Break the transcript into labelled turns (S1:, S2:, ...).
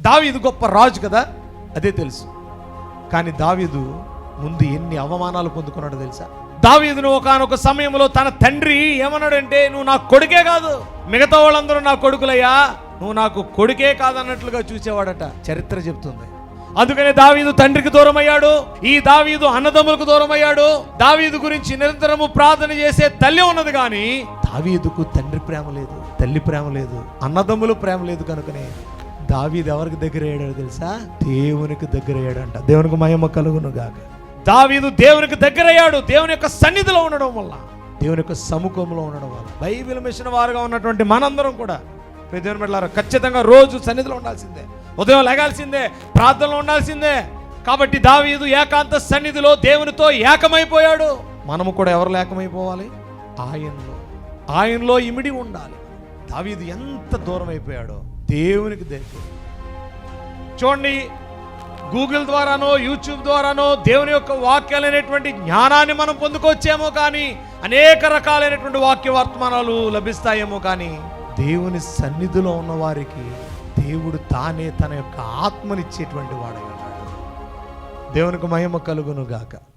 S1: దావీదు గొప్ప రాజు కదా? అదే తెలుసు. కానీ దావీదు ముందు ఎన్ని అవమానాలు పొందుకున్నాడో తెలుసా? దావీదును ఒకనొక సమయంలో తన తండ్రి ఏమన్నాడంటే నువ్వు నా కొడుకే కాదు. మిగతా వాళ్ళందరూ నా కొడుకులయ్యా. నువ్వు నాకు కొడుకే కాదన్నట్లుగా చూసేవాడట. చరిత్ర చెప్తుంది. అందుకనే దావీదు తండ్రికి దూరం అయ్యాడు ఈ దావీదు అన్నదమ్ములకు దూరం అయ్యాడు దావీదు గురించి నిరంతరము ప్రార్థన చేసే తల్లి ఉన్నది కానీ దావీదుకు తండ్రి ప్రేమ లేదు తల్లి ప్రేమ లేదు అన్నదమ్ములు ప్రేమ లేదు కనుకనే దావీదు ఎవరికి దగ్గర అయ్యాడో తెలుసా? దేవునికి దగ్గర అయ్యాడంట దేవునికి మహిమ కలుగును గాక. దావీదు దేవునికి దగ్గర అయ్యాడు దేవుని యొక్క సన్నిధిలో ఉండడం వల్ల దేవుని యొక్క సముఖంలో ఉండడం వల్ల. బైబిల్ మిషన్ వారుగా ఉన్నటువంటి మనందరం కూడా ప్రియ దేవుని పెట్టారు ఖచ్చితంగా రోజు సన్నిధిలో ఉండాల్సిందే. ఉదయం లేగాల్సిందే ప్రార్థనలో ఉండాల్సిందే. కాబట్టి దావీదు ఏకాంత సన్నిధిలో దేవునితో ఏకమైపోయాడు. మనము కూడా ఎవరు ఏకమైపోవాలి ఆయనలో. ఆయనలో ఇమిడి ఉండాలి. దావీదు ఎంత దూరం అయిపోయాడో దేవునికి దగ్గర చూడండి గూగుల్ ద్వారానో యూట్యూబ్ ద్వారానో దేవుని యొక్క వాక్యాలైనటువంటి జ్ఞానాన్ని మనం పొందుకోవచ్చేమో కానీ అనేక రకాలైనటువంటి వాక్య వర్తమానాలు లభిస్తాయేమో కానీ దేవుని సన్నిధిలో ఉన్న వారికి దేవుడు తానే తన యొక్క ఆత్మనిచ్చేటువంటి వాడై ఉన్నాడు. దేవునికి మహిమ కలుగును గాక